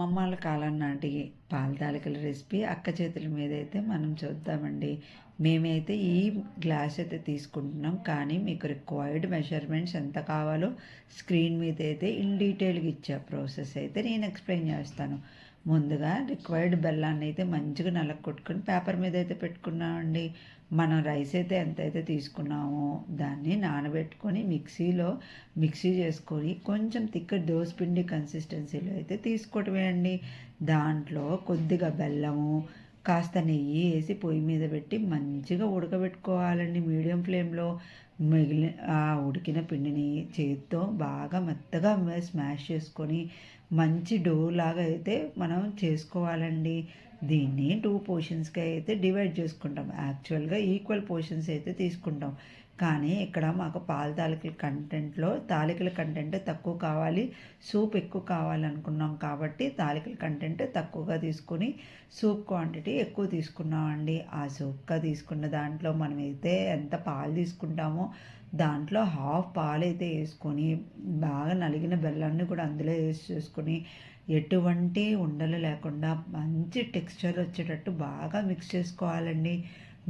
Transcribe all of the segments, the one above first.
మమ్మల కాలం నాటి పాల తాలికల రెసిపీ అక్క చేతుల మీద అయితే మనం చూద్దామండి. మేమైతే ఈ గ్లాస్ అయితే తీసుకుంటున్నాం. కానీ మీకు రిక్వైర్డ్ మెజర్మెంట్స్ ఎంత కావాలో స్క్రీన్ మీద అయితే ఇన్ డీటెయిల్గా ఇచ్చే ప్రాసెస్ అయితే నేను ఎక్స్ప్లెయిన్ చేస్తాను. ముందుగా రిక్వైర్డ్ బెల్లాన్ని అయితే మంచిగా నలగ కొట్టుకుని పేపర్ మీద అయితే పెట్టుకున్నామండి. మనం రైస్ అయితే ఎంతైతే తీసుకున్నామో దాన్ని నానబెట్టుకొని మిక్సీలో మిక్సీ చేసుకొని కొంచెం తిక్క దోసపిండి కన్సిస్టెన్సీలో అయితే తీసుకోవటమే అండి. దాంట్లో కొద్దిగా బెల్లము కాస్త నెయ్యి వేసి పొయ్యి మీద పెట్టి మంచిగా ఉడకబెట్టుకోవాలండి మీడియం ఫ్లేమ్లో. మిగిలిన ఆ ఉడికిన పిండిని చేతితో బాగా మెత్తగా స్మాష్ చేసుకొని మంచి డో లాగా అయితే మనం చేసుకోవాలండి. దీన్ని టూ పోర్షన్స్కి అయితే డివైడ్ చేసుకుంటాం. యాక్చువల్గా ఈక్వల్ పోర్షన్స్ అయితే తీసుకుంటాం. కానీ ఇక్కడ మాకు పాల తాలికల కంటెంట్లో తాలికల కంటెంట్ తక్కువ కావాలి. సూప్ ఎక్కువ కావాలనుకున్నాం కాబట్టి తాలికల కంటెంట్ తక్కువగా తీసుకుని సూప్ క్వాంటిటీ ఎక్కువ తీసుకున్నామండి. ఆ సూప్గా తీసుకున్న దాంట్లో మనమైతే ఎంత పాలు తీసుకుంటామో దాంట్లో హాఫ్ పాలు అయితే వేసుకొని బాగా నలిగిన బెల్లాన్ని కూడా అందులో వేసి చేసుకొని ఎటువంటి ఉండలు లేకుండా మంచి టెక్స్చర్ వచ్చేటట్టు బాగా మిక్స్ చేసుకోవాలండి.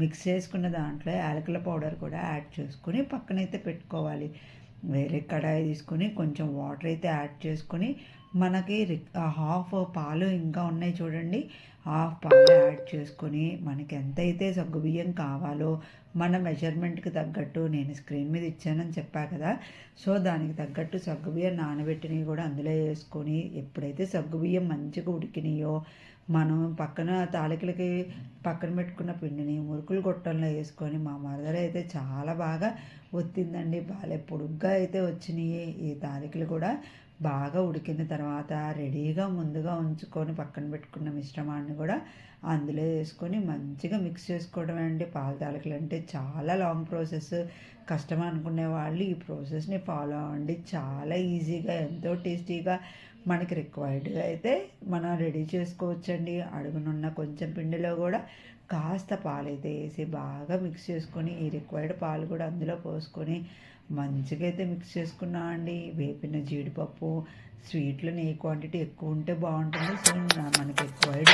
మిక్స్ చేసుకున్న దాంట్లో యాలకుల పౌడర్ కూడా యాడ్ చేసుకొని పక్కనైతే పెట్టుకోవాలి. వేరే కడాయి తీసుకొని కొంచెం వాటర్ అయితే యాడ్ చేసుకొని మనకి హాఫ్ పాలు ఇంకా ఉన్నాయి చూడండి. హాఫ్ పాలు యాడ్ చేసుకొని మనకి ఎంతైతే సగ్గుబియ్యం కావాలో మన మెజర్మెంట్కి తగ్గట్టు నేను స్క్రీన్ మీద ఇచ్చానని చెప్పా కదా. సో దానికి తగ్గట్టు సగ్గుబియ్యం నానబెట్టినవి కూడా అందులో వేసుకొని ఎప్పుడైతే సగ్గుబియ్యం మంచిగా ఉడికినాయో మనం పక్కన తాలికలకి పక్కన పెట్టుకున్న పిండిని మురుకులు గొట్టంలో వేసుకొని మా మరదలు అయితే చాలా బాగా ఒత్తిందండి. బాగా పొడుగ్గా అయితే వచ్చినాయి ఈ తాలికలు కూడా. బాగా ఉడికిన తర్వాత రెడీగా ముందుగా ఉంచుకొని పక్కన పెట్టుకున్న మిశ్రమాన్ని కూడా అందులో వేసుకొని మంచిగా మిక్స్ చేసుకోవడం అండి. పాల తాలకలు అంటే చాలా లాంగ్ ప్రాసెస్ కష్టం అనుకునే వాళ్ళు ఈ ప్రాసెస్ని ఫాలో అవ్వండి. చాలా ఈజీగా ఎంతో టేస్టీగా మనకి రిక్వైర్డ్గా అయితే మనం రెడీ చేసుకోవచ్చండి. అడుగునున్న కొంచెం పిండిలో కూడా కాస్త పాలైతే వేసి బాగా మిక్స్ చేసుకొని ఈ రిక్వైర్డ్ పాలు కూడా అందులో పోసుకొని మంచిగా అయితే మిక్స్ చేసుకున్నామండి వేపిన జీడిపప్పు స్వీట్లు నెయ్యి క్వాంటిటీ ఎక్కువ ఉంటే బాగుంటుంది. సో మనకి రిక్వైర్డ్